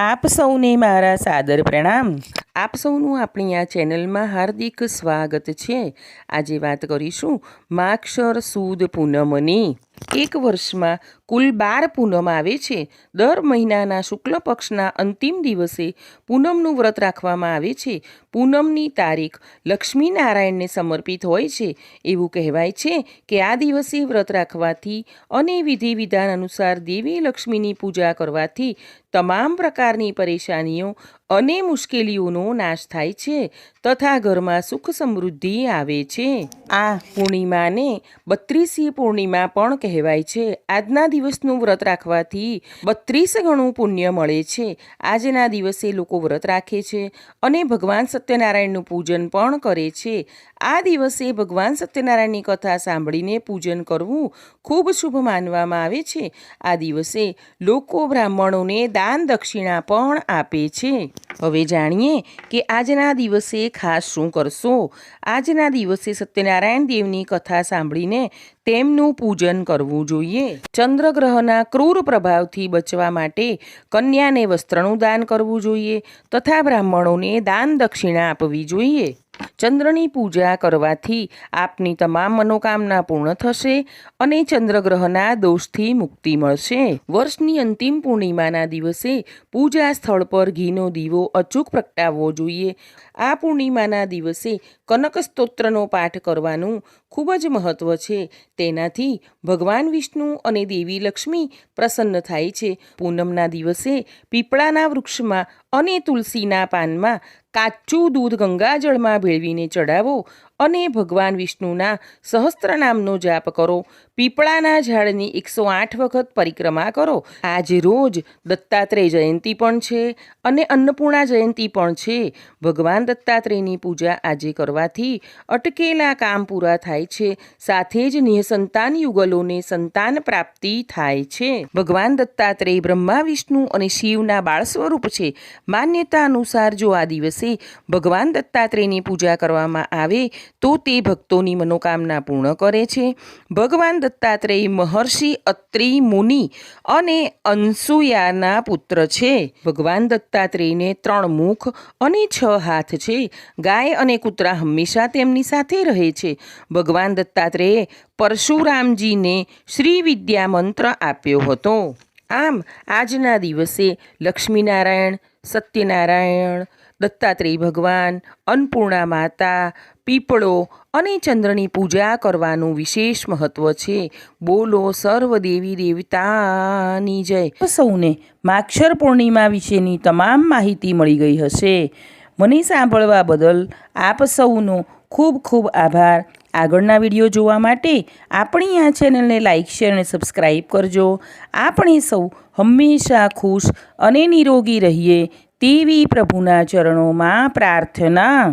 આપ સૌને મારા સાદર પ્રણામ. આપ સૌનું આપણી આ ચેનલમાં હાર્દિક સ્વાગત છે. આજે વાત કરીશું માક્ષર સુદ પૂનમની. એક વર્ષમાં કુલ બાર પૂનમ આવે છે. દર મહિનાના શુક્લ પક્ષના અંતિમ દિવસે પૂનમનું વ્રત રાખવામાં આવે છે. પૂનમની તારીખ લક્ષ્મીનારાયણને સમર્પિત હોય છે. એવું કહેવાય છે કે આ દિવસે વ્રત રાખવાથી અને વિધિ વિધાન અનુસાર દેવી લક્ષ્મીની પૂજા કરવાથી તમામ પ્રકારની પરેશાનીઓ અને મુશ્કેલીઓનો નાશ થાય છે તથા ઘરમાં સુખ સમૃદ્ધિ આવે છે. આ પૂર્ણિમાને બત્રીસી પૂર્ણિમા પણ કહેવાય છે. આજના દિવસનું વ્રત રાખવાથી બત્રીસ ગણું પુણ્ય મળે છે. આજના દિવસે લોકો વ્રત રાખે છે અને ભગવાન સત્યનારાયણનું પૂજન પણ કરે છે. આ દિવસે ભગવાન સત્યનારાયણની કથા સાંભળીને પૂજન કરવું ખૂબ શુભ માનવામાં આવે છે. આ દિવસે લોકો બ્રાહ્મણોને દાન દક્ષિણા પણ આપે છે. હવે જાણીએ કે આજના દિવસે ખાસ શું કરશો? આજના દિવસે સત્યનારાયણ દેવની કથા સાંભળીને તેમનું પૂજન કરવું જોઈએ. ચંદ્રગ્રહના ક્રૂર પ્રભાવથી બચવા માટે કન્યાને વસ્ત્રનું દાન કરવું જોઈએ તથા બ્રાહ્મણોને દાન દક્ષિણા આપવી જોઈએ. ચંદ્રની પૂજા કરવાથી આપની તમામ મનોકામના પૂર્ણ થશે અને ચંદ્રગ્રહના દોષથી મુક્તિ મળશે. વર્ષની અંતિમ પૂર્ણિમાના દિવસે પૂજા સ્થળ પર ઘીનો દીવો અચૂક પ્રગટાવવો જોઈએ. આ પૂર્ણિમાના દિવસે કનક સ્તોત્રનો પાઠ કરવાનું ખૂબ જ મહત્ત્વ છે. તેનાથી ભગવાન વિષ્ણુ અને દેવી લક્ષ્મી પ્રસન્ન થાય છે. પૂનમના દિવસે પીપળાના વૃક્ષમાં અને તુલસીના પાનમાં કાચું દૂધ ગંગાજળમાં ભેળવીને ચડાવો અને ભગવાન વિષ્ણુના સહસ્ત્રનામનો જાપ કરો. પીપળાના ઝાડની એકસો આઠ વખત પરિક્રમા કરો. આજે રોજ દત્તાત્રેય જયંતી પણ છે અને અન્નપૂર્ણા જયંતી પણ છે. ભગવાન દત્તાત્રેયની પૂજા આજે કરવાથી અટકેલા કામ પૂરા થાય છે. સાથે જ નિઃસંતાન યુગલોને સંતાન પ્રાપ્તિ થાય છે. ભગવાન દત્તાત્રેય બ્રહ્મા, વિષ્ણુ અને શિવના બાળ સ્વરૂપ છે. માન્યતા અનુસાર જો આ દિવસે ભગવાન દત્તાત્રેયની પૂજા કરવામાં આવે તો તે ભક્તોની મનોકામના પૂર્ણ કરે છે. ભગવાન દત્તાત્રેય મહર્ષિ અત્રિ મુનિ અને અનસુયાના પુત્ર છે. ભગવાન દત્તાત્રેયને ત્રણ મુખ અને છ હાથ છે. ગાય અને કૂતરા હંમેશા તેમની સાથે રહે છે. ભગવાન દત્તાત્રેયે પરશુરામજીને શ્રી વિદ્યા મંત્ર આપ્યો હતો. આમ, આજના દિવસે લક્ષ્મીનારાયણ, સત્યનારાયણ દત્તાત્રેય ભગવાન, અન્નપૂર્ણા માતા, પીપળો અને ચંદ્રની પૂજા કરવાનું વિશેષ મહત્વ છે. બોલો સર્વ દેવી દેવતાની જય. સૌને માક્ષર પૂર્ણિમા વિશેની તમામ માહિતી મળી ગઈ હશે. મને સાંભળવા બદલ આપ સૌનો ખૂબ ખૂબ આભાર. આગળના વીડિયો જોવા માટે આપણી આ ચેનલને લાઇક શેર અને સબસ્ક્રાઈબ કરજો. આપણે સૌ હંમેશા ખુશ અને નિરોગી રહીએ. તેવી પ્રભુના ચરણોમાં પ્રાર્થના.